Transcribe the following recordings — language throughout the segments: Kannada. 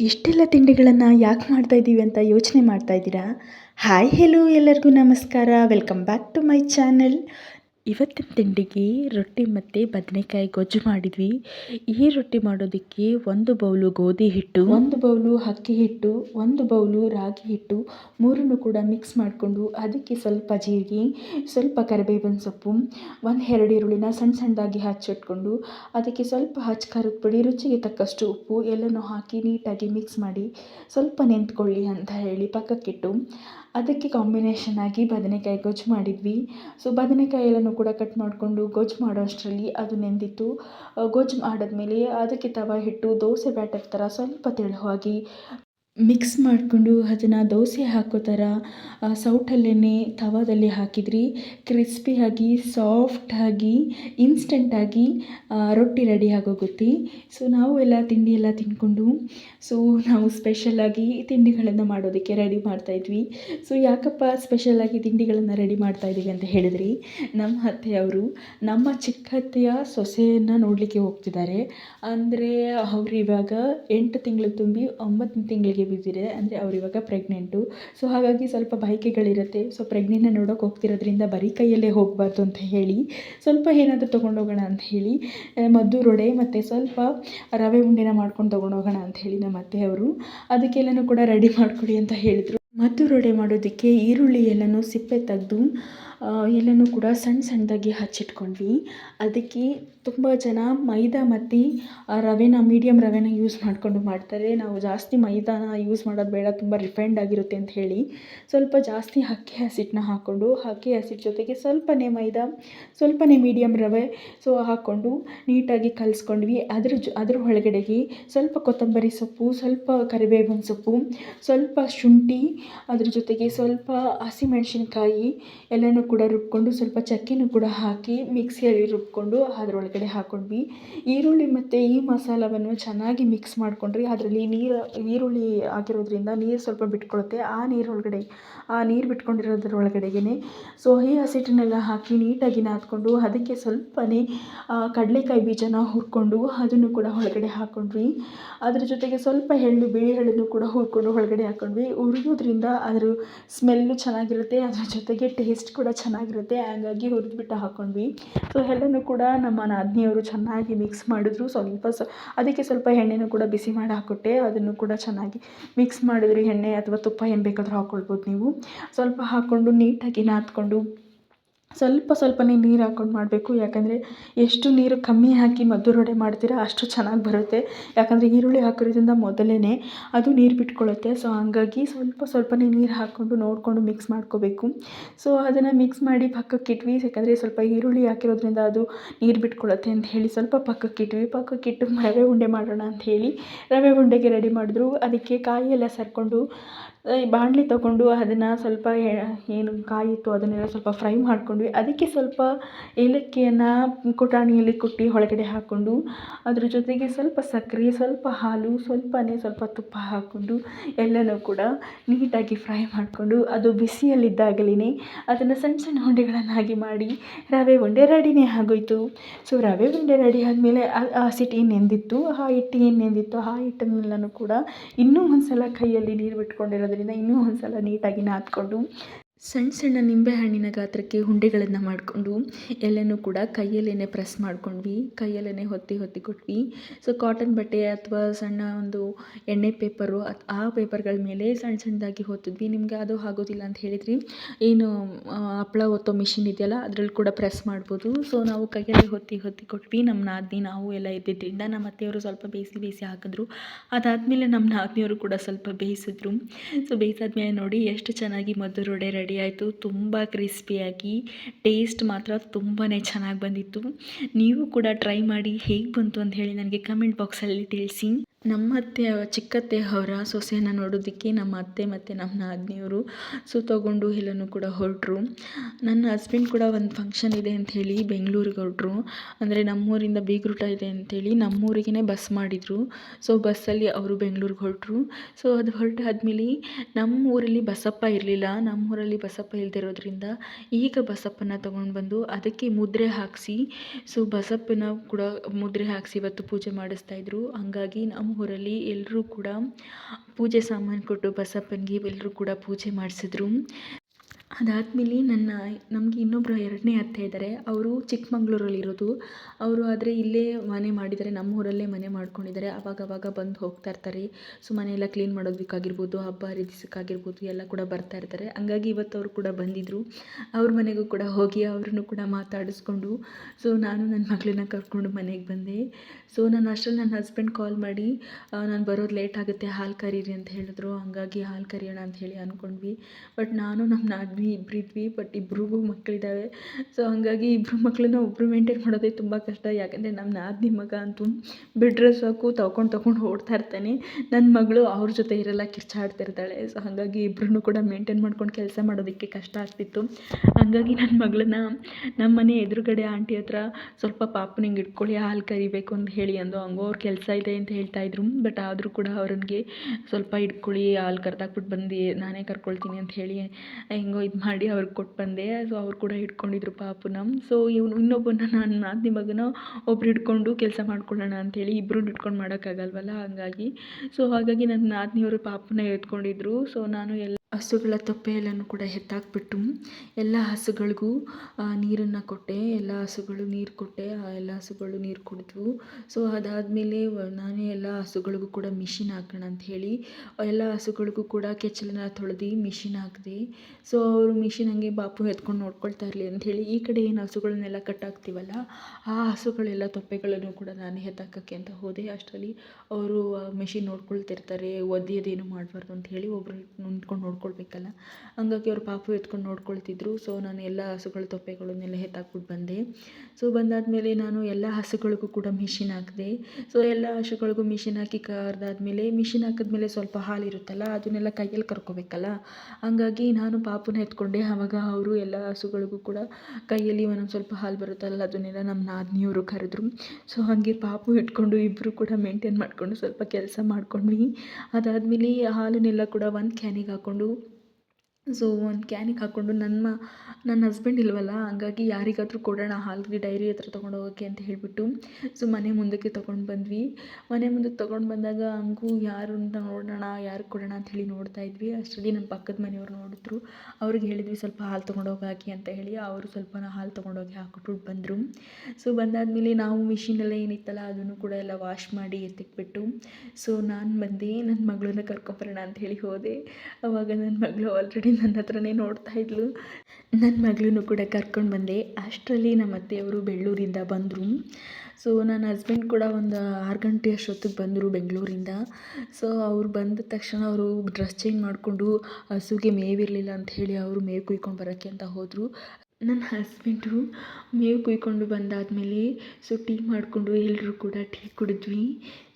ಇಷ್ಟೆಲ್ಲ ತಿಂಡಿಗಳನ್ನು ಯಾಕೆ ಮಾಡ್ತಾ ಇದ್ದೀವಿ ಅಂತ ಯೋಚನೆ ಮಾಡ್ತಾ ಇದ್ದೀರಾ? ಹಾಯ್ ಹೆಲೋ ಎಲ್ಲರಿಗೂ ನಮಸ್ಕಾರ. Welcome back to my channel ಇವತ್ತಿನ ತಿಂಡಿಗೆ ರೊಟ್ಟಿ ಮತ್ತು ಬದನೆಕಾಯಿ ಗೊಜ್ಜು ಮಾಡಿದ್ವಿ. ಈ ರೊಟ್ಟಿ ಮಾಡೋದಕ್ಕೆ ಒಂದು ಬೌಲು ಗೋಧಿ ಹಿಟ್ಟು, ಒಂದು ಬೌಲು ಅಕ್ಕಿ ಹಿಟ್ಟು, ಒಂದು ಬೌಲು ರಾಗಿ ಹಿಟ್ಟು, ಮೂರನ್ನು ಕೂಡ ಮಿಕ್ಸ್ ಮಾಡಿಕೊಂಡು ಅದಕ್ಕೆ ಸ್ವಲ್ಪ ಜೀರಿಗೆ, ಸ್ವಲ್ಪ ಕರಿಬೇವಿನ ಸೊಪ್ಪು, ಒಂದು ಎರಡು ಈರುಳ್ಳಿನ ಸಣ್ಣ ಸಣ್ಣದಾಗಿ ಹಚ್ಚಿಟ್ಕೊಂಡು ಅದಕ್ಕೆ ಸ್ವಲ್ಪ ಹಚ್ಚಿ ಖಾರದ ಪುಡಿ, ರುಚಿಗೆ ತಕ್ಕಷ್ಟು ಉಪ್ಪು, ಎಲ್ಲನೂ ಹಾಕಿ ನೀಟಾಗಿ ಮಿಕ್ಸ್ ಮಾಡಿ ಸ್ವಲ್ಪ ನೆಂತ್ಕೊಳ್ಳಿ ಅಂತ ಹೇಳಿ ಪಕ್ಕಕ್ಕಿಟ್ಟು ಅದಕ್ಕೆ ಕಾಂಬಿನೇಷನ್ ಆಗಿ ಬದನೆಕಾಯಿ ಗೊಜ್ಜು ಮಾಡಿದ್ವಿ. ಸೊ ಬದನೆಕಾಯಿ ಎಲ್ಲನೂ ಕೂಡ ಕಟ್ ಮಾಡಿಕೊಂಡು ಗೊಜ್ಜು ಮಾಡೋ ಅಷ್ಟರಲ್ಲಿ ಅದು ನೆಂದಿತ್ತು. ಗೊಜ್ಜು ಮಾಡಿದ್ಮೇಲೆ ಅದಕ್ಕೆ ತವ ಹಿಟ್ಟು, ದೋಸೆ ಬ್ಯಾಟರ್ ಥರ ಸ್ವಲ್ಪ ತೆಳುವಾಗಿ ಮಿಕ್ಸ್ ಮಾಡಿಕೊಂಡು ಅದನ್ನು ದೋಸೆ ಹಾಕೋ ಥರ ಸೌಟಲ್ಲೇ ತವಾದಲ್ಲಿ ಹಾಕಿದ್ರಿ. ಕ್ರಿಸ್ಪಿಯಾಗಿ ಸಾಫ್ಟಾಗಿ ಇನ್ಸ್ಟೆಂಟಾಗಿ ರೊಟ್ಟಿ ರೆಡಿ ಆಗೋಗುತ್ತೆ. ಸೊ ನಾವು ಎಲ್ಲ ತಿಂಡಿ ಎಲ್ಲ ತಿಂದ್ಕೊಂಡು ಸೊ ನಾವು ಸ್ಪೆಷಲಾಗಿ ತಿಂಡಿಗಳನ್ನು ಮಾಡೋದಕ್ಕೆ ರೆಡಿ ಮಾಡ್ತಾಯಿದ್ವಿ ಸೊ ಯಾಕಪ್ಪ ಸ್ಪೆಷಲಾಗಿ ತಿಂಡಿಗಳನ್ನು ರೆಡಿ ಮಾಡ್ತಾಯಿದ್ದೀವಿ ಅಂತ ಹೇಳಿದ್ರಿ? ನಮ್ಮ ಅತ್ತೆಯವರು ನಮ್ಮ ಚಿಕ್ಕತ್ತೆಯ ಸೊಸೆಯನ್ನು ನೋಡಲಿಕ್ಕೆ ಹೋಗ್ತಿದ್ದಾರೆ. ಅಂದರೆ ಅವ್ರು ಇವಾಗ ಎಂಟು ತಿಂಗಳು ತುಂಬಿ ಒಂಬತ್ತು ತಿಂಗಳಿಗೆ ಬಿದ್ದಿದೆ ಅಂದರೆ ಅವ್ರು ಇವಾಗ ಪ್ರೆಗ್ನೆಂಟು ಸೊ ಹಾಗಾಗಿ ಸ್ವಲ್ಪ ಬಯಕೆಗಳಿರುತ್ತೆ. ಸೊ ಪ್ರೆಗ್ನೆಂಟ್ನ ನೋಡೋಕೆ ಹೋಗ್ತಿರೋದ್ರಿಂದ ಬರೀ ಕೈಯಲ್ಲೇ ಹೋಗಬಾರ್ದು ಅಂತ ಹೇಳಿ, ಸ್ವಲ್ಪ ಏನಾದರೂ ತೊಗೊಂಡೋಗೋಣ ಅಂತ ಹೇಳಿ ಮದ್ದು, ರೊಡೆ ಮತ್ತು ಸ್ವಲ್ಪ ರವೆ ಉಂಡೆನ ಮಾಡ್ಕೊಂಡು ತೊಗೊಂಡೋಗೋಣ ಅಂತ ಹೇಳಿ ನಮ್ಮ ಅತ್ತೆಯವರು. ಅದಕ್ಕೆಲ್ಲನೂ ಕೂಡ ರೆಡಿ ಮಾಡಿಕೊಡಿ ಅಂತ ಹೇಳಿದರು. ಮದ್ದೂರೊಡೆ ಮಾಡೋದಕ್ಕೆ ಈರುಳ್ಳಿ ಎಲ್ಲನೂ ಸಿಪ್ಪೆ ತೆಗೆದು ಎಲ್ಲನೂ ಕೂಡ ಸಣ್ಣ ಸಣ್ಣದಾಗಿ ಹಚ್ಚಿಟ್ಕೊಂಡ್ವಿ. ಅದಕ್ಕೆ ತುಂಬ ಜನ ಮೈದಾ ಮತ್ತು ರವೆನ ಮೀಡಿಯಮ್ ರವೆನ ಯೂಸ್ ಮಾಡಿಕೊಂಡು ಮಾಡ್ತಾರೆ. ನಾವು ಜಾಸ್ತಿ ಮೈದಾನ ಯೂಸ್ ಮಾಡೋದು ಬೇಡ, ತುಂಬ ರಿಫೈಂಡ್ ಆಗಿರುತ್ತೆ ಅಂತ ಹೇಳಿ. ಸ್ವಲ್ಪ ಜಾಸ್ತಿ ಅಕ್ಕಿ ಹಸಿಟ್ಟನ್ನ ಹಾಕ್ಕೊಂಡು, ಅಕ್ಕಿ ಹಸಿಟ್ಟು ಜೊತೆಗೆ ಸ್ವಲ್ಪನೇ ಮೈದಾ, ಸ್ವಲ್ಪನೇ ಮೀಡಿಯಮ್ ರವೆ ಸೊ ಹಾಕ್ಕೊಂಡು ನೀಟಾಗಿ ಕಲಿಸ್ಕೊಂಡ್ವಿ. ಅದ್ರ ಜೊ, ಅದ್ರ ಒಳಗಡೆಗೆ ಸ್ವಲ್ಪ ಕೊತ್ತಂಬರಿ ಸೊಪ್ಪು, ಸ್ವಲ್ಪ ಕರಿಬೇವಿನ ಸೊಪ್ಪು, ಸ್ವಲ್ಪ ಶುಂಠಿ, ಅದ್ರ ಜೊತೆಗೆ ಸ್ವಲ್ಪ ಹಸಿಮೆಣಸಿನ್ಕಾಯಿ ಎಲ್ಲನೂ ಕೂಡ ರುಬ್ಕೊಂಡು ಸ್ವಲ್ಪ ಚಕ್ಕೆನೂ ಕೂಡ ಹಾಕಿ ಮಿಕ್ಸಿಯಲ್ಲಿ ರುಬ್ಕೊಂಡು ಅದರೊಳಗಡೆ ಹಾಕ್ಕೊಂಡ್ವಿ ಈರುಳ್ಳಿ ಮತ್ತು ಈ ಮಸಾಲವನ್ನು ಚೆನ್ನಾಗಿ ಮಿಕ್ಸ್ ಮಾಡಿಕೊಂಡ್ರಿ. ಅದರಲ್ಲಿ ನೀರು, ಈರುಳ್ಳಿ ಹಾಕಿರೋದ್ರಿಂದ ನೀರು ಸ್ವಲ್ಪ ಬಿಟ್ಕೊಳುತ್ತೆ. ಆ ನೀರೊಳಗಡೆ, ಆ ನೀರು ಬಿಟ್ಕೊಂಡಿರೋದ್ರೊಳಗಡೆಗೆ ಸೊ ಈ ಹಸಿಟ್ಟನ್ನೆಲ್ಲ ಹಾಕಿ ನೀಟಾಗಿ ನಾದ್ಕೊಂಡು ಅದಕ್ಕೆ ಸ್ವಲ್ಪನೇ ಕಡಲೆಕಾಯಿ ಬೀಜನ ಹುರ್ಕೊಂಡು ಅದನ್ನು ಕೂಡ ಒಳಗಡೆ ಹಾಕ್ಕೊಂಡ್ವಿ ಅದ್ರ ಜೊತೆಗೆ ಸ್ವಲ್ಪ ಎಳ್ಳು, ಬಿಳಿ ಎಳ್ಳನ್ನು ಕೂಡ ಹುರ್ಕೊಂಡು ಒಳಗಡೆ ಹಾಕ್ಕೊಂಡ್ವಿ ಹುರಿಯೋದ್ರಿಂದ ಅದರ ಸ್ಮೆಲ್ಲು ಚೆನ್ನಾಗಿರುತ್ತೆ. ಅದರ ಜೊತೆಗೆ ಟೇಸ್ಟ್ ಕೂಡ ಚೆನ್ನಾಗಿರುತ್ತೆ, ಹಾಗಾಗಿ ಹುರಿದ್ಬಿಟ್ಟು ಹಾಕ್ಕೊಂಡ್ವಿ ಸೊ ಎಲ್ಲನೂ ಕೂಡ ನಮ್ಮ ನಾದಿನಿಯವರು ಚೆನ್ನಾಗಿ ಮಿಕ್ಸ್ ಮಾಡಿದ್ರು. ಸ್ವಲ್ಪ ಸ, ಅದಕ್ಕೆ ಸ್ವಲ್ಪ ಎಣ್ಣೆನೂ ಕೂಡ ಬಿಸಿ ಮಾಡಿ ಹಾಕ್ಕೊಟ್ಟೆ ಅದನ್ನು ಕೂಡ ಚೆನ್ನಾಗಿ ಮಿಕ್ಸ್ ಮಾಡಿದ್ರಿ ಎಣ್ಣೆ ಅಥವಾ ತುಪ್ಪ ಏನು ಬೇಕಾದರೂ ಹಾಕ್ಕೊಳ್ಬೋದು ನೀವು. ಸ್ವಲ್ಪ ಹಾಕ್ಕೊಂಡು ನೀಟಾಗಿ ನಾದ್ಕೊಂಡು ಸ್ವಲ್ಪ ಸ್ವಲ್ಪನೇ ನೀರು ಹಾಕ್ಕೊಂಡು ಮಾಡಬೇಕು. ಯಾಕಂದರೆ ಎಷ್ಟು ನೀರು ಕಮ್ಮಿ ಹಾಕಿ ಮದ್ದು ವಡೆ ಮಾಡ್ತೀರ ಅಷ್ಟು ಚೆನ್ನಾಗಿ ಬರುತ್ತೆ. ಯಾಕಂದರೆ ಈರುಳ್ಳಿ ಹಾಕಿರೋದ್ರಿಂದ ಮೊದಲೇ ಅದು ನೀರು ಬಿಟ್ಕೊಳ್ಳುತ್ತೆ ಸೊ ಹಂಗಾಗಿ ಸ್ವಲ್ಪ ಸ್ವಲ್ಪನೇ ನೀರು ಹಾಕ್ಕೊಂಡು ನೋಡಿಕೊಂಡು ಮಿಕ್ಸ್ ಮಾಡ್ಕೋಬೇಕು. ಸೊ ಅದನ್ನು ಮಿಕ್ಸ್ ಮಾಡಿ ಪಕ್ಕಕ್ಕಿಟ್ವಿ ಯಾಕಂದರೆ ಸ್ವಲ್ಪ ಈರುಳ್ಳಿ ಹಾಕಿರೋದ್ರಿಂದ ಅದು ನೀರು ಬಿಟ್ಕೊಳ್ಳುತ್ತೆ ಅಂತ ಹೇಳಿ ಸ್ವಲ್ಪ ಪಕ್ಕಕ್ಕಿಟ್ವಿ ಪಕ್ಕಕ್ಕಿಟ್ಟು ರವೆ ಉಂಡೆ ಮಾಡೋಣ ಅಂತ ಹೇಳಿ ರವೆ ಉಂಡೆಗೆ ರೆಡಿ ಮಾಡಿದ್ರು. ಅದಕ್ಕೆ ಕಾಯಿ ಎಲ್ಲ ಸರ್ಕೊಂಡು ಬಾಣಲಿ ತಗೊಂಡು ಅದನ್ನು ಸ್ವಲ್ಪ ಏನು ಕಾಯಿತ್ತು, ಅದನ್ನೆಲ್ಲ ಸ್ವಲ್ಪ ಫ್ರೈ ಮಾಡಿಕೊಂಡ್ವಿ. ಅದಕ್ಕೆ ಸ್ವಲ್ಪ ಏಲಕ್ಕಿಯನ್ನು ಕುಟಾಣಿಯಲ್ಲಿ ಕುಟ್ಟಿ ಒಳಗಡೆ ಹಾಕ್ಕೊಂಡು, ಅದ್ರ ಜೊತೆಗೆ ಸ್ವಲ್ಪ ಸಕ್ಕರೆ, ಸ್ವಲ್ಪ ಹಾಲು, ಸ್ವಲ್ಪನೇ ಸ್ವಲ್ಪ ತುಪ್ಪ ಹಾಕ್ಕೊಂಡು, ಎಲ್ಲನೂ ಕೂಡ ನೀಟಾಗಿ ಫ್ರೈ ಮಾಡಿಕೊಂಡು, ಅದು ಬಿಸಿಯಲ್ಲಿದ್ದಾಗಲೇ ಅದನ್ನು ಸಣ್ಣ ಸಣ್ಣ ಉಂಡೆಗಳನ್ನಾಗಿ ಮಾಡಿ ರವೆ ಉಂಡೆ ರೆಡಿನೇ ಆಗೋಯಿತು. ಸೊ ರವೆ ಉಂಡೆ ರೆಡಿ ಆದಮೇಲೆ ಆ ಏನು ನೆಂದಿತ್ತು ಆ ಹಿಟ್ಟು ಏನು ನೆಂದಿತ್ತು ಆ ಹಿಟ್ಟನ್ನೆಲ್ಲನೂ ಕೂಡ ಇನ್ನೂ ಒಂದು ಸಲ ಕೈಯಲ್ಲಿ ನೀರು ಬಿಟ್ಕೊಂಡಿರೋದ್ರಿಂದ ಇನ್ನೂ ಒಂದು ಸಲ ನೀಟಾಗಿ ನಾದ್ಕೊಂಡು ಸಣ್ಣ ಸಣ್ಣ ನಿಂಬೆಹಣ್ಣಿನ ಗಾತ್ರಕ್ಕೆ ಹುಂಡೆಗಳನ್ನು ಮಾಡಿಕೊಂಡು ಎಲ್ಲನೂ ಕೂಡ ಕೈಯಲ್ಲೇ ಪ್ರೆಸ್ ಮಾಡ್ಕೊಂಡ್ವಿ. ಕೈಯಲ್ಲೇ ಹೊತ್ತಿ ಹೊತ್ತಿ ಕೊಟ್ವಿ. ಸೊ ಕಾಟನ್ ಬಟ್ಟೆ ಅಥವಾ ಸಣ್ಣ ಒಂದು ಎಣ್ಣೆ ಪೇಪರು ಆ ಪೇಪರ್ಗಳ ಮೇಲೆ ಸಣ್ಣ ಸಣ್ಣದಾಗಿ ಹೊತ್ತಿದ್ವಿ. ನಿಮಗೆ ಅದು ಆಗೋದಿಲ್ಲ ಅಂತ ಹೇಳಿದ್ರಿ. ಏನು ಹಪ್ಪಳ ಹೊತ್ತೋ ಮಿಷಿನ್ ಇದೆಯಲ್ಲ, ಅದರಲ್ಲಿ ಕೂಡ ಪ್ರೆಸ್ ಮಾಡ್ಬೋದು. ಸೊ ನಾವು ಕೈಯಲ್ಲಿ ಹೊತ್ತಿ ಹೊತ್ತಿ ಕೊಟ್ವಿ. ನಮ್ಮ ನಾದಿನಿ, ನಾವು ಎಲ್ಲ ಇದ್ದಿದ್ದರಿಂದ ನಮ್ಮ ಅತ್ತೆಯವರು ಸ್ವಲ್ಪ ಬೇಯಿಸಿ ಬೇಯಿಸಿ ಹಾಕಿದ್ರು. ಅದಾದಮೇಲೆ ನಮ್ಮ ನಾದಿನಿಯವರು ಕೂಡ ಸ್ವಲ್ಪ ಬೇಯಿಸಿದ್ರು. ಸೊ ಬೇಯಿಸಾದ್ಮೇಲೆ ನೋಡಿ, ಎಷ್ಟು ಚೆನ್ನಾಗಿ ಮದ್ದೂರು ರೆಡಿ ಆಯಿತು, ತುಂಬ ಕ್ರಿಸ್ಪಿಯಾಗಿ ಟೇಸ್ಟ್ ಮಾತ್ರ ತುಂಬಾ ಚೆನ್ನಾಗಿ ಬಂದಿತ್ತು. ನೀವು ಕೂಡ ಟ್ರೈ ಮಾಡಿ ಹೇಗೆ ಬಂತು ಅಂತ ಹೇಳಿ ನನಗೆ ಕಮೆಂಟ್ ಬಾಕ್ಸಲ್ಲಿ ತಿಳಿಸಿ. ನಮ್ಮ ಅತ್ತೆ ಚಿಕ್ಕತ್ತೆ ಅವರ ಸೊಸೆಯನ್ನು ನೋಡೋದಕ್ಕೆ ನಮ್ಮ ಅತ್ತೆ ಮತ್ತು ನಮ್ಮ ನಾದಿನಿಯವರು ಸೊ ತಗೊಂಡು ಎಲ್ಲನೂ ಕೂಡ ಹೊರಟ್ರು. ನನ್ನ ಹಸ್ಬೆಂಡ್ ಕೂಡ ಒಂದು ಫಂಕ್ಷನ್ ಇದೆ ಅಂಥೇಳಿ ಬೆಂಗಳೂರಿಗೆ ಹೊರಟ್ರು. ಅಂದರೆ ನಮ್ಮೂರಿಂದ ಬೀಗ್ರೂಟ ಇದೆ ಅಂಥೇಳಿ ನಮ್ಮೂರಿಗೇ ಬಸ್ ಮಾಡಿದರು. ಸೊ ಬಸ್ಸಲ್ಲಿ ಅವರು ಬೆಂಗಳೂರಿಗೆ ಹೊರಟ್ರು. ಸೊ ಅದು ಹೊರಟಾದ್ಮೇಲೆ ನಮ್ಮ ಊರಲ್ಲಿ ಬಸಪ್ಪ ಇರಲಿಲ್ಲ. ನಮ್ಮೂರಲ್ಲಿ ಬಸಪ್ಪ ಇಲ್ಲದಿರೋದ್ರಿಂದ ಈಗ ಬಸಪ್ಪನ ತೊಗೊಂಡು ಬಂದು ಅದಕ್ಕೆ ಮುದ್ರೆ ಹಾಕಿಸಿ ಸೊ ಬಸಪ್ಪನ ಕೂಡ ಮುದ್ರೆ ಹಾಕಿಸಿ ಇವತ್ತು ಪೂಜೆ ಮಾಡಿಸ್ತಾಯಿದ್ರು ಹಂಗಾಗಿ ನಮ್ಮ ನಮ್ಮ ಊರಲ್ಲಿ ಎಲ್ಲರೂ ಕೂಡ ಪೂಜೆ ಸಾಮಾನು ಕೊಟ್ಟು ಬಸಪ್ಪನಿಗೆ ಎಲ್ಲರೂ ಕೂಡ ಪೂಜೆ ಮಾಡಿಸಿದ್ರು. ಅದಾದಮೇಲೆ ನನ್ನ ನಮಗೆ ಇನ್ನೊಬ್ಬರು ಎರಡನೇ ಅತ್ತೆ ಇದ್ದಾರೆ ಅವರು ಚಿಕ್ಕಮಂಗ್ಳೂರಲ್ಲಿರೋದು. ಅವರು ಆದರೆ ಇಲ್ಲೇ ಮನೆ ಮಾಡಿದ್ದಾರೆ. ನಮ್ಮೂರಲ್ಲೇ ಮನೆ ಮಾಡ್ಕೊಂಡಿದ್ದಾರೆ. ಅವಾಗವಾಗ ಬಂದು ಹೋಗ್ತಾ ಇರ್ತಾರೆ. ಸೊ, ಮನೆಯೆಲ್ಲ ಕ್ಲೀನ್ ಮಾಡೋದಕ್ಕಾಗಿರ್ಬೋದು ಹಬ್ಬ ಹರಿದಿಸಕ್ಕಾಗಿರ್ಬೋದು, ಎಲ್ಲ ಕೂಡ ಬರ್ತಾ ಇರ್ತಾರೆ. ಹಂಗಾಗಿ ಇವತ್ತು ಅವರು ಕೂಡ ಬಂದಿದ್ದರು ಅವ್ರ ಮನೆಗೂ ಕೂಡ ಹೋಗಿ ಅವ್ರನ್ನೂ ಕೂಡ ಮಾತಾಡಿಸ್ಕೊಂಡು, ಸೊ, ನಾನು ನನ್ನ ಮಗಳನ್ನ ಕರ್ಕೊಂಡು ಮನೆಗೆ ಬಂದೆ. ಸೊ ನಾನು ಅಷ್ಟರಲ್ಲಿ ನನ್ನ ಹಸ್ಬೆಂಡ್ ಕಾಲ್ ಮಾಡಿ ನಾನು ಬರೋದು ಲೇಟ್ ಆಗುತ್ತೆ. ಹಾಲು ಕರೀರಿ ಅಂತ ಹೇಳಿದ್ರು. ಹಂಗಾಗಿ ಹಾಲು ಕರಿಯೋಣ ಅಂತ ಹೇಳಿ ಅಂದ್ಕೊಂಡ್ವಿ ಬಟ್ ನಾನು ನಮ್ಮ ನಾದಿನಿ ಇಬ್ರು ಇದ್ವಿ ಬಟ್ ಇಬ್ರಿಗೂ ಮಕ್ಕಳಿದ್ದಾವೆ ಸೊ ಹಾಗಾಗಿ ಇಬ್ಬರು ಮಕ್ಕಳನ್ನ ಒಬ್ಬರು ಮೇಂಟೈನ್ ಮಾಡೋದೇ ತುಂಬ ಕಷ್ಟ. ಯಾಕಂದರೆ ನಮ್ಮ ನಾದಿನಿ ಮಗ ಅಂತೂ ಬಿಟ್ಟರೆ ಸಾಕು, ತಗೊಂಡು ತಗೊಂಡು ಓಡ್ತಾ ಇರ್ತಾನೆ. ನನ್ನ ಮಗಳು ಅವ್ರ ಜೊತೆ ಇರಲ್ಲ ಕಿರ್ಚಾಡ್ತಿರ್ತಾಳೆ ಸೊ ಹಾಗಾಗಿ ಇಬ್ಬರನ್ನೂ ಕೂಡ ಮೇಂಟೈನ್ ಮಾಡ್ಕೊಂಡು ಕೆಲಸ ಮಾಡೋದಕ್ಕೆ ಕಷ್ಟ ಆಗ್ತಿತ್ತು. ಹಾಗಾಗಿ ನನ್ನ ಮಗಳನ್ನ ನಮ್ಮ ಮನೆ ಎದುರುಗಡೆ ಆಂಟಿ ಹತ್ರ ಸ್ವಲ್ಪ ಪಾಪನಿಂಗ್ ಹಿಂಗೆ ಇಟ್ಕೊಳ್ಳಿ, ಹಾಲು ಕರಿಬೇಕು ಅಂತ ಹೇಳಿ ಅಂದು ಹಂಗೋ, ಅವ್ರ ಕೆಲಸ ಇದೆ ಅಂತ ಹೇಳ್ತಾ ಇದ್ರು. ಬಟ್ ಆದರೂ ಕೂಡ ಅವ್ರಿಗೆ ಸ್ವಲ್ಪ ಇಟ್ಕೊಳ್ಳಿ, ಹಾಲು ಕರ್ದಾಕ್ಬಿಟ್ಟು ಬಂದು ನಾನೇ ಕರ್ಕೊಳ್ತೀನಿ ಅಂತ ಹೇಳಿ, ಹೆಂಗೋ ಇದು ಮಾಡಿ ಅವ್ರಿಗೆ ಕೊಟ್ಟು ಬಂದೆ. ಸೊ ಅವ್ರು ಕೂಡ ಹಿಡ್ಕೊಂಡಿದ್ರು ಪಾಪುನ ಸೊ ಇವನು ಇನ್ನೊಬ್ಬನ ನನ್ನ ನಾದಿನಿ ಮಗನ ಒಬ್ರು ಹಿಡ್ಕೊಂಡು ಕೆಲಸ ಮಾಡ್ಕೊಳ್ಳೋಣ ಅಂಥೇಳಿ ಇಬ್ಬರೂ ಹಿಡ್ಕೊಂಡು ಮಾಡೋಕ್ಕಾಗಲ್ವಲ್ಲ ಹಂಗಾಗಿ. ಸೊ ಹಾಗಾಗಿ ನನ್ನ ನಾದಿನಿಯವರು ಪಾಪುನ ಎತ್ಕೊಂಡಿದ್ರು. ಸೊ ನಾನು ಎಲ್ಲ ಹಸುಗಳ ತೊಪ್ಪೆ ಎಲ್ಲನೂ ಕೂಡ ಎತ್ತಾಕ್ಬಿಟ್ಟು ಎಲ್ಲ ಹಸುಗಳಿಗೂ ನೀರನ್ನು ಕೊಟ್ಟೆ. ಎಲ್ಲ ಹಸುಗಳು ನೀರು ಕೊಟ್ಟೆ. ಆ, ಎಲ್ಲ ಹಸುಗಳು ನೀರು ಕುಡಿದ್ವು. ಸೊ ಅದಾದಮೇಲೆ ನಾನೇ ಎಲ್ಲ ಹಸುಗಳಿಗೂ ಕೂಡ ಮಿಷಿನ್ ಹಾಕೋಣ ಅಂತ ಹೇಳಿ, ಎಲ್ಲ ಹಸುಗಳಿಗೂ ಕೂಡ ಕೆಚ್ಚಲನ್ನ ತೊಳೆದು ಮಿಷಿನ್ ಹಾಕಿದೆ. ಸೊ ಅವರು ಮಿಷಿನ್ ಹಂಗೆ ಬಾಪು ಎತ್ಕೊಂಡು ನೋಡ್ಕೊಳ್ತಾ ಇರಲಿ ಅಂಥೇಳಿ ಈ ಕಡೆ ಏನು ಹಸುಗಳನ್ನೆಲ್ಲ ಕಟ್ಟಾಕ್ತೀವಲ್ಲ, ಆ ಹಸುಗಳೆಲ್ಲ ತೊಪ್ಪೆಗಳನ್ನು ಕೂಡ ನಾನು ಎತ್ತಾಕೋಕ್ಕೆ ಅಂತ ಹೋದೆ. ಅಷ್ಟರಲ್ಲಿ ಅವರು ಮಿಷಿನ್ ನೋಡ್ಕೊಳ್ತಿರ್ತಾರೆ ಒದ್ದೆಯೋದೇನು ಮಾಡಬಾರ್ದು ಅಂತ ಹೇಳಿ ಒಬ್ಬರು ನಿಂತ್ಕೊಂಡು ನೋಡ್ಕೊಂಡು ನೋಡ್ಕೊಳ್ಬೇಕಲ್ಲ. ಹಂಗಾಗಿ ಅವ್ರು ಪಾಪು ಎತ್ಕೊಂಡು ನೋಡ್ಕೊಳ್ತಿದ್ರು. ಸೊ ನಾನು ಎಲ್ಲ ಹಸುಗಳ ತೊಪ್ಪೆಗಳನ್ನೆಲ್ಲ ಎತ್ತಾಕ್ಬಿಟ್ಟು ಬಂದೆ. ಸೊ ಬಂದಾದಮೇಲೆ ನಾನು ಎಲ್ಲ ಹಸುಗಳಿಗೂ ಕೂಡ ಮಿಷಿನ್ ಹಾಕಿದೆ. ಸೊ ಎಲ್ಲ ಹಸುಗಳಿಗೂ ಮಿಷಿನ್ ಹಾಕಿ ಕರೆದಾದ್ಮೇಲೆ ಮಿಷಿನ್ ಹಾಕಿದ್ಮೇಲೆ ಸ್ವಲ್ಪ ಹಾಲು ಇರುತ್ತಲ್ಲ ಅದನ್ನೆಲ್ಲ ಕೈಯಲ್ಲಿ ಕರ್ಕೋಬೇಕಲ್ಲ. ಹಂಗಾಗಿ ನಾನು ಪಾಪುನ ಎತ್ಕೊಂಡೆ. ಆವಾಗ ಅವರು ಎಲ್ಲ ಹಸುಗಳಿಗೂ ಕೂಡ ಕೈಯಲ್ಲಿ ಒಂದೊಂದು ಸ್ವಲ್ಪ ಹಾಲು ಬರುತ್ತಲ್ಲ, ಅದನ್ನೆಲ್ಲ ನಮ್ಮ ನಾದಿನಿಯವರು ಕರೆದ್ರು. ಸೊ ಹಾಗೆ ಪಾಪು ಇಟ್ಕೊಂಡು ಇಬ್ಬರು ಕೂಡ ಮೇಂಟೈನ್ ಮಾಡಿಕೊಂಡು ಸ್ವಲ್ಪ ಕೆಲಸ ಮಾಡ್ಕೊಂಡ್ವಿ. ಅದಾದಮೇಲೆ ಹಾಲನ್ನೆಲ್ಲ ಕೂಡ ಒಂದು ಕ್ಯಾನಿಗೆ ಹಾಕ್ಕೊಂಡು ಸೊ ಒಂದು ಕ್ಯಾನಿಗೆ ಹಾಕ್ಕೊಂಡು ನನ್ನ ನನ್ನ ಹಸ್ಬೆಂಡ್ ಇಲ್ಲವಲ್ಲ ಹಂಗಾಗಿ ಯಾರಿಗಾದರೂ ಕೊಡೋಣ, ಹಾಲಿಗೆ ಡೈರಿ ಹತ್ರ ತೊಗೊಂಡು ಹೋಗೋಕ್ಕೆ ಅಂತ ಹೇಳಿಬಿಟ್ಟು ಸೊ ಮನೆ ಮುಂದಕ್ಕೆ ತೊಗೊಂಡು ಬಂದ್ವಿ. ಮನೆ ಮುಂದಕ್ಕೆ ತೊಗೊಂಡು ಬಂದಾಗ ಹಂಗೂ ಯಾರು ನೋಡೋಣ ಯಾರಿಗೆ ಕೊಡೋಣ ಅಂತ ಹೇಳಿ ನೋಡ್ತಾ ಇದ್ವಿ. ಅಷ್ಟರಲ್ಲಿ ನಮ್ಮ ಪಕ್ಕದ ಮನೆಯವ್ರು ನೋಡಿದ್ರು. ಅವ್ರಿಗೆ ಹೇಳಿದ್ವಿ, ಸ್ವಲ್ಪ ಹಾಲು ತೊಗೊಂಡು ಹೋಗಾಕಿ ಅಂತ ಹೇಳಿ. ಅವರು ಸ್ವಲ್ಪ ಹಾಲು ತೊಗೊಂಡೋಗಿ ಹಾಕ್ಬಿಟ್ಟು ಬಂದರು. ಸೊ ಬಂದಾದಮೇಲೆ ನಾವು ಮಿಷಿನಲ್ಲೇ ಏನಿತ್ತಲ್ಲ, ಅದನ್ನು ಕೂಡ ಎಲ್ಲ ವಾಶ್ ಮಾಡಿ ಎತ್ತಿಕ್ಬಿಟ್ಟು ಸೊ ನಾನು ಬಂದು. ನನ್ನ ಮಗಳನ್ನ ಕರ್ಕೊಂಬರೋಣ ಅಂತ ಹೇಳಿ ಹೋದೆ. ಅವಾಗ ನನ್ನ ಮಗಳು ಆಲ್ರೆಡಿ ನನ್ನ ಹತ್ರನೇ ನೋಡ್ತಾ ಇದ್ಲು. ನನ್ನ ಮಗಳನ್ನೂ ಕೂಡ ಕರ್ಕೊಂಡು ಬಂದೆ. ಅಷ್ಟರಲ್ಲಿ ನಮ್ಮ ಅತ್ತೆಯವರು ಬೆಳ್ಳೂರಿಂದ ಬಂದರು. ಸೊ ನನ್ನ ಹಸ್ಬೆಂಡ್ ಕೂಡ ಒಂದು ಆರು ಗಂಟೆ ಅಷ್ಟೊತ್ತಿಗೆ ಬಂದರು ಬೆಂಗಳೂರಿಂದ. ಸೊ ಅವ್ರು ಬಂದ ತಕ್ಷಣ ಅವರು ಡ್ರೆಸ್ ಚೇಂಜ್ ಮಾಡಿಕೊಂಡು ಹಸುಗೆ ಮೇವಿರಲಿಲ್ಲ ಅಂತ ಹೇಳಿ ಅವರು ಮೇವು ಕುಯ್ಕೊಂಡು ಬರೋಕ್ಕೆ ಅಂತ ಹೋದರು. ನನ್ನ ಹಸ್ಬೆಂಡು ಮೇವು ಕುಯ್ಕೊಂಡು ಬಂದಾದ್ಮೇಲೆ ಸೊ ಟೀ ಮಾಡಿಕೊಂಡು ಎಲ್ಲರೂ ಕೂಡ ಟೀ ಕುಡಿದ್ವಿ.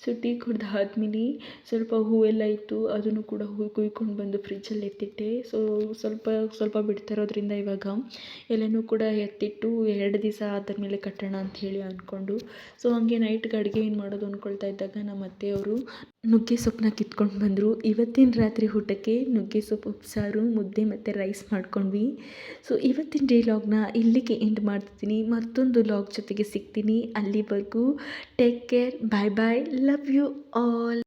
ಸೊ ಟೀ ಕುಡಿದಾದ್ಮೇಲೆ ಸ್ವಲ್ಪ ಹೂವೆಲ್ಲ ಇತ್ತು, ಅದನ್ನು ಕೂಡ ಹೂ ಕುಯ್ಕೊಂಡು ಬಂದು ಫ್ರಿಜ್ಜಲ್ಲಿ ಎತ್ತಿಟ್ಟೆ. ಸೊ, ಸ್ವಲ್ಪ ಸ್ವಲ್ಪ ಬಿಡ್ತಾ ಇರೋದ್ರಿಂದ ಇವಾಗ ಎಲ್ಲನೂ ಕೂಡ ಎತ್ತಿಟ್ಟು ಎರಡು ದಿವಸ ಆದಮೇಲೆ ಕಟ್ಟೋಣ ಅಂತ ಹೇಳಿ ಅಂದ್ಕೊಂಡು. ಸೊ, ಹಂಗೆ ನೈಟ್ಗೆ ಅಡುಗೆ ಏನು ಮಾಡೋದು ಅಂದ್ಕೊಳ್ತಾ ಇದ್ದಾಗ ನಮ್ಮ ಅತ್ತೆಯವರು ನುಗ್ಗೆ ಸೊಪ್ಪನ್ನ ಕಿತ್ಕೊಂಡು ಬಂದರು. ಇವತ್ತಿನ ರಾತ್ರಿ ಊಟಕ್ಕೆ ನುಗ್ಗೆ ಸೊಪ್ಪು ಉಪ್ಸಾರು ಮುದ್ದೆ ಮತ್ತು ರೈಸ್ ಮಾಡ್ಕೊಂಡ್ವಿ. ಸೊ, ಇವತ್ತಿನ ಡೇ ಲಾಗ್ನ ಇಲ್ಲಿಗೆ ಎಂಡ್ ಮಾಡ್ತಿದ್ದೀನಿ. ಮತ್ತೊಂದು ಲಾಗ್ ಜೊತೆಗೆ ಸಿಗ್ತೀನಿ. ಅಲ್ಲಿವರೆಗೂ take care bye bye love you all